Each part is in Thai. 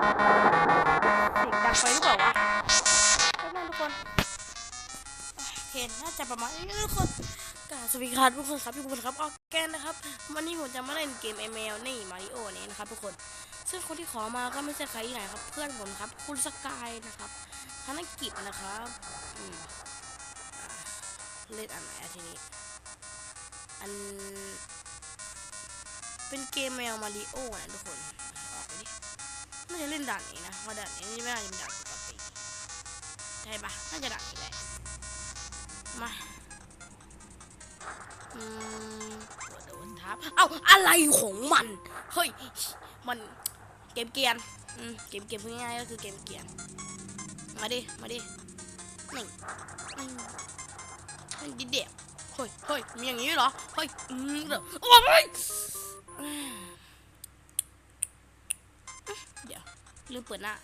เสียงดังไปหรือเปล่าวะแป๊บนึงทุกคนโอเคน่าจะประมาณนี้ทุกคนกาสวัสดีครับทุกคนครับทุกคนครับออกแกนนะครับ วันนี้ผมจะมาเล่นเกม ML นี่มาริโอนี้นะครับทุกคน ซึ่งคนที่ขอมาก็ไม่ใช่ใครที่ไหนครับ เพื่อนผมครับ คุณสกายนะครับธนกิจนะครับเล่นอันไหนทีนี้ อัน เป็นเกมแมวมาริโอนะทุกคน น่าจะเล่นด่านนี้นะเพราะด่านนี้ไม่น่าจะเป็นด่านปกติใช่ปะน่าจะด่านนี้แหละมาอืมโดนทับเอ้าอะไรของมันเฮ้ยมันเกมเกียนอืมเกมเกมง่ายก็คือเกมเกียนมาดิมาดิหนี่นี่นี่ดิเดียวเฮ้ยเฮ้ยมีอย่างนี้เหรอเฮ้ยอืมเดี๋ยวโอ้ย เดี๋ยวลืมเปิดหน้า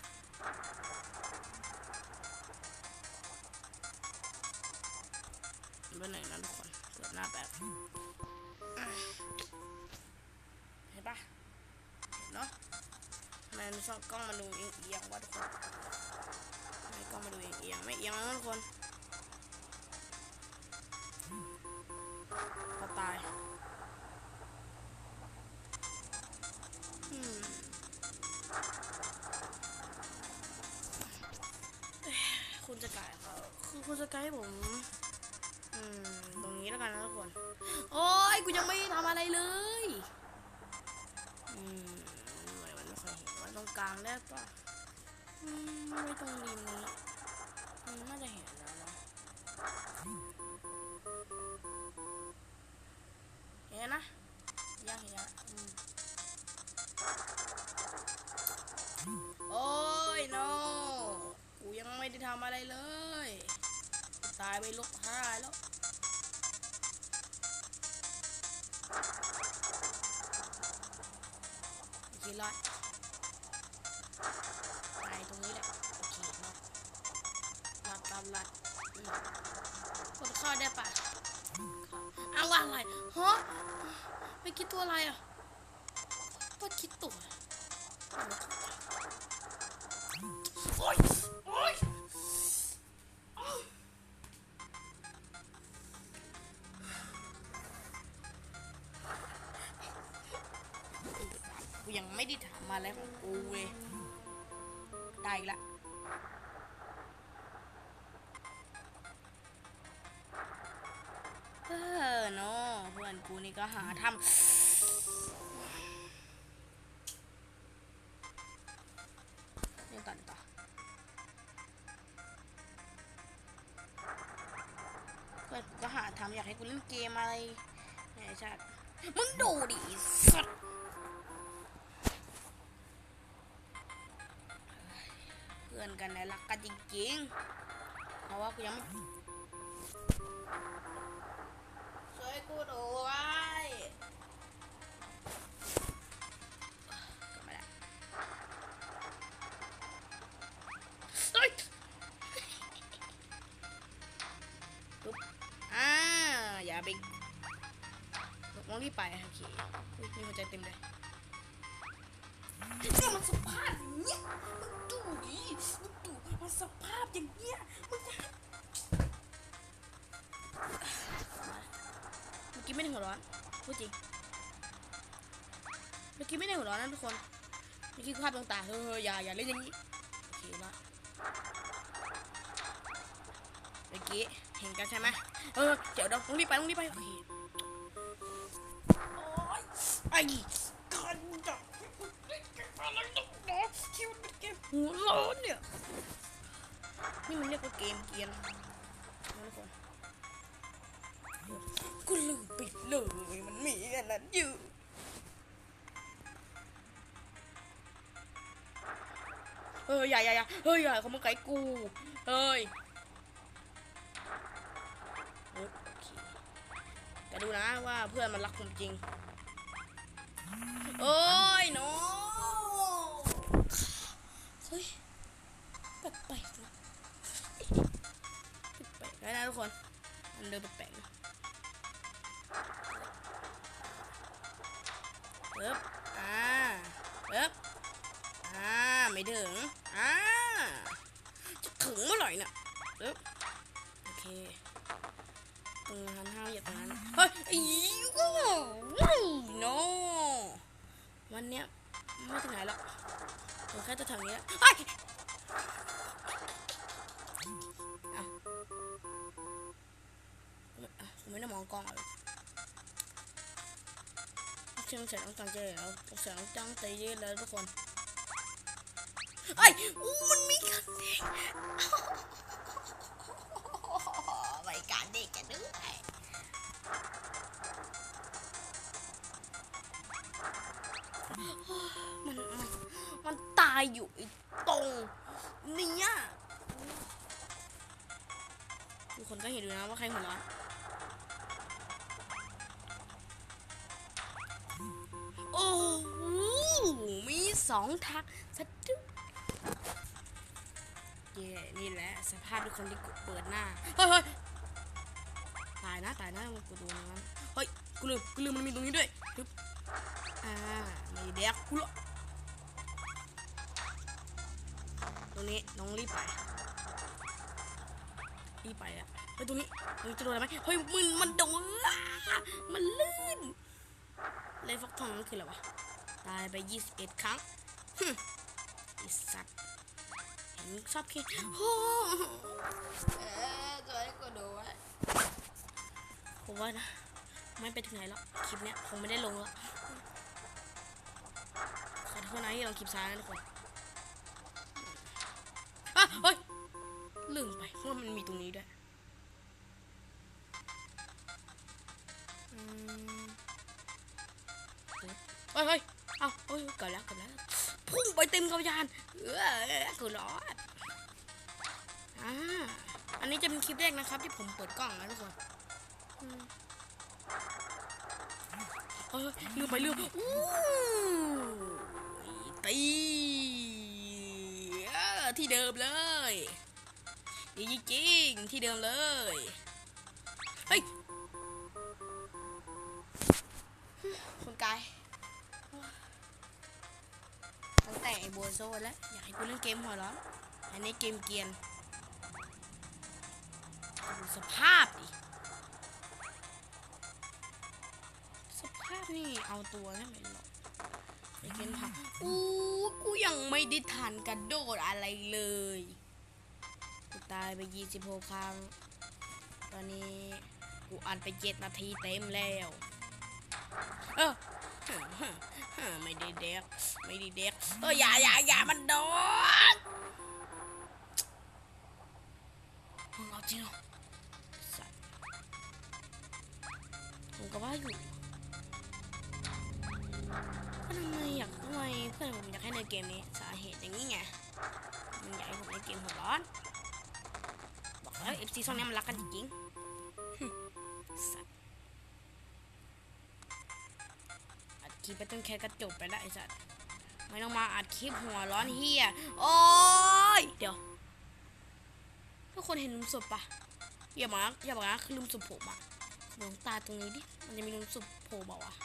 เบอร์หนึ่งนะทุกคน เปิดหน้าแบบเห็นปะเนาะทำไมมันชอบกล้องมาดูเอียงๆวะทุกคนไม่กล้องมาดูเอียงๆไม่เอียงนะทุกคน คือคุณจะกายให้ผมตรงนี้แล้วกันนะทุกคน โอ้ยกูยังไม่ทำอะไรเลยอืมเหมือนมันไม่ค่อยเห็นว่าตรงกลางได้ปะอืมไม่ตรงริมนี้อืมน่าจะเห็นแล้วเนาะเห็นนะยังเห็นยังอืมโอ้ย no กูยังไม่ได้ทำอะไรเลย ตายไปลบห้าแล้วโอเครอดตายตรงนี้แหละโอเครอดรอดตามรอดกดเข้าได้ปะเข้าเอาอะไรฮะไม่คิดตัวอะไรอะว่าคิดตัวโอ๊ย กูยังไม่ได้ทำอะไรของกูเลยได้ละเออเนาะเพื่อนกูนี่ก็หาทำเล่นต่อนต่อเพื่อนกูก็หาทำอยากให้กูเล่นเกมอะไรเนี่ยไอ้ชาติมึงดูดิสัตว์ พื่อนกันเนี่ยรักกันจริงๆเพราะว่ากูยังไม่ช่วยกูด้วยกลับมล้วเฮ้ยปุ๊บอ่าอย่าไปมองรีบไปโอเคมีหัวใจเต็มเลย ร้อนพูดจริงเมื่อกี้ไม่ได้หัวร้อนนะทุกคนเมื่อกี้ภาพตรงตาเฮ้ยอย่าอย่าเล่นอย่างนี้โอเคละเมื่อกี้เห็นกันใช่ไหมเออเดี๋ยวเราต้องรีบไปต้องรีบไปโอเคโอ๊ยไอ้กันจับอะไรนักหนาคิดว่าเป็นเกมหัวร้อนเนี่ยนี่มันเรียกว่าเกมเกียนนะทุกคนกูลืม ปิดเลยมันมีอันนั้นอยู่เฮ้ยอย่าอย่าอย่าเฮ้ยอย่าเขามาไกลกูเฮ้ยเฮ้ยโอเคแต่ดูนะว่าเพื่อนมันรักผมจริงโอ้ยโนเฮ้ยแปลกๆนะแปลกๆนะทุกคน มันเดินแปลกๆ เอ๊บอ่าเอ๊บอ่า ไม่ถึง อ่า จะถึงเมื่อไหร่เนี่ยเอ๊บโอเคตรงนั้นห้ามอย่าตรงนั้นเฮ้ยอีโอ้โนวันเนี้ยไม่ถึงไหนหรอกผมแค่จะถึงนี้แหละเฮ้ยอะไม่ได้มองกล้องเลยเชื่อมเสร็จต้องตั้งใจแล้วเสร็จต้องตั้งใจเยอะแล้วทุกคนไอ้อู้มันมีกันเด็กไปการเด็กกันด้วยมันมันมันตายอยู่ตรงเนี้ยทุกคนก็เห็นอยู่นะว่าใครหัวเร้อ สองทักสะดุ้งเย่นี่แหละสภาพทุกคนที่กูเปิดหน้า เฮ้ยเฮ้ยตายนะตายนะมันกูดูนะเฮ้ยกูลืมกูลืมมันมีตรงนี้ด้วยปึ๊บอ่าม่แดกกูหรอกตรงนี้น้องรีบไปรีบไปอะเฮ้ยตรงนี้ตรงนี้จะโดนอะไรไหมเฮ้ยมันมันโดนอะมันลื่นเลยฟักทองนั่นคืออะไรวะ ตายไป 21 ครั้งฮึไอสัตว์เห็นชอบคิดโอ้เอ๊ะจะให้กูดูไว้ผมว่านะ ไม่ไปถึงไหนแล้ว คลิปเนี้ยคงไม่ได้ลงแล้วขอโทษนะที่เราคลิปช้านะทุกคนอะเฮ้ยลืมไปว่ามันมีตรงนี้ด้วยอืมเฮ้ยเฮ้ยเอาเฮ้ ยเกิดแล้วเกิดแล้วพุ่งไปเต็มกระยานเออคือรอดอ่าอันนี้จะเป็นคลิปแรกนะครับ ที่ผมเปิดกล้องนะทุกคนอืมเออลืมไปลืมอู้ตีที่เดิมเลยดีจริงๆที่เดิมเลย ตั้งแต่ไอโบซแล้ว อยากให้กูเล่นเกมหัวร้อน อันนี้เกมเกียนดูสภาพดิ สภาพนี่เอาตัวได้ไหมหรอกไอเกมผักอู้กูยังไม่ได้ทันกระโดดอะไรเลยกูตายไป26ครั้ง ตอนนี้กูอัดไป7นาทีเต็มแล้ว เออ ไม่ได้เด็กไม่ได้เด็กเอออย่าอย่าอย่ามันโดนมึงเอาจริงเหรอสัตว์ผมก็ว่าอยู่ทำไมอยากทำไมเพื่อนผมอยากให้ในเกมนี้สาเหตุอย่างนี้ไงมันอยากให้ผมในเกมหัวร้อนบอกแล้วเอฟซีช่องนี้มันรักกันจริงๆสัต คลิปไปต้นแค่กระจบไปล้วไอ้สัตว์ไม่ต้องมาอัดคลิปหัวร้อนเฮียโอ้ยเดี๋ยวทุกคนเห็นลุมศพปะอย่ามาอย่าบอกนะคือลุมศพผมอะลองตาตรงนี้ดิมันจะมีลุมศพโผล่บอกว่าวะ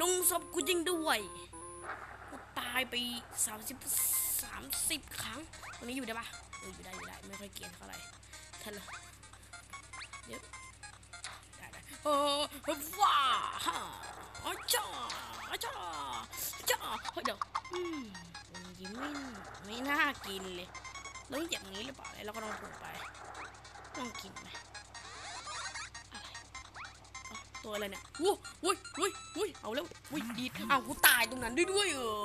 ลุมศพกูจริงด้วยกูตายไปสามสิบสามสิบครั้งตรงนี้อยู่ได้ปะเอออยู่ได้อยู่ได้ไม่ค่อยเกลียดเท่าไหร่ท่านเลยเดี๋ยวได้ได้เออว้า ฮ่าอาจ้าอจ้าจ้าเฮ้ยเดี๋ยวอืมยิ้มไม่ไม่น่ากินเลยแล้วอย่างนี้หรือเปล่าแล้วก็ลองถูกไปลองกินไหมอะไรตัวอะไรเนี่ยวุ้ยวุ้ยวุ้ยวุ้ยเอาแล้ววุ้ยดีดอ้าวกูตายตรงนั้นด้วยด้วยเหรอ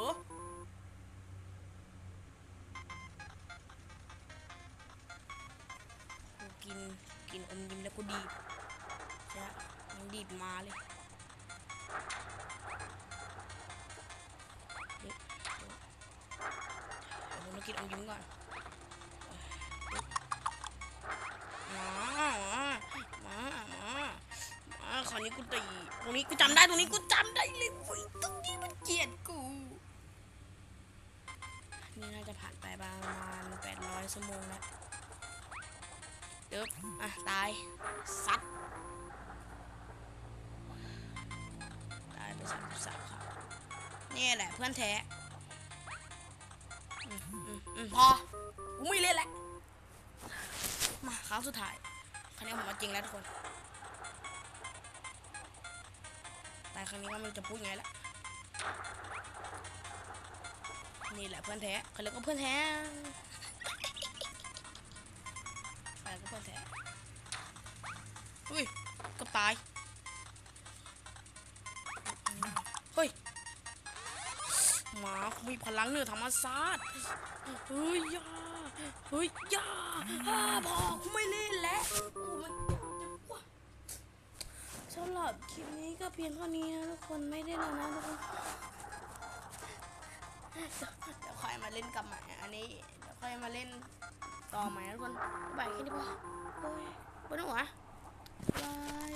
กูกินกินอมยิ้มแล้วกูดีดจะยังดีดมาเลย ผมมากินอมยิ้มก่อนมามามามามาคราวนี้กูตีตรงนี้กูจำได้ตรงนี้กูจำได้เลยเว้ยตรงนี้มันเกลียดกู นี่น่าจะผ่านไปประมาณแปดร้อยชั่วโมงแล้วเดี๋ยวอะ ตาย ซัด นี่แหละเพื่อนแท้อืมอืมอืมพอกูไม่เล่นแล้วมาครั้งสุดท้ายครั้งนี้ผมมาจริงแล้วทุกคน แต่ครั้งนี้ก็ไม่รู้จะพูดไงละนี่แหละเพื่อนแท้เขาเรียกว่าเพื่อนแท้อะไรก็เพื่อนแท้อุ้ยเกับตาย มามีพลังเหนือธรรมชาติเฮ้ยยาเฮ้ยยาอ้าพอกูไม่เล่นแล้วสำหรับคลิปนี้ก็เพียงเท่านี้นะทุกคนไม่ได้แล้วนะทุกคนเดี๋ยวค่อยมาเล่นกับใหม่อันนี้เดี๋ยวค่อยมาเล่นต่อใหม่นะทุกคนบายบายแค่นี้พอโอ้ยบนหัวบาย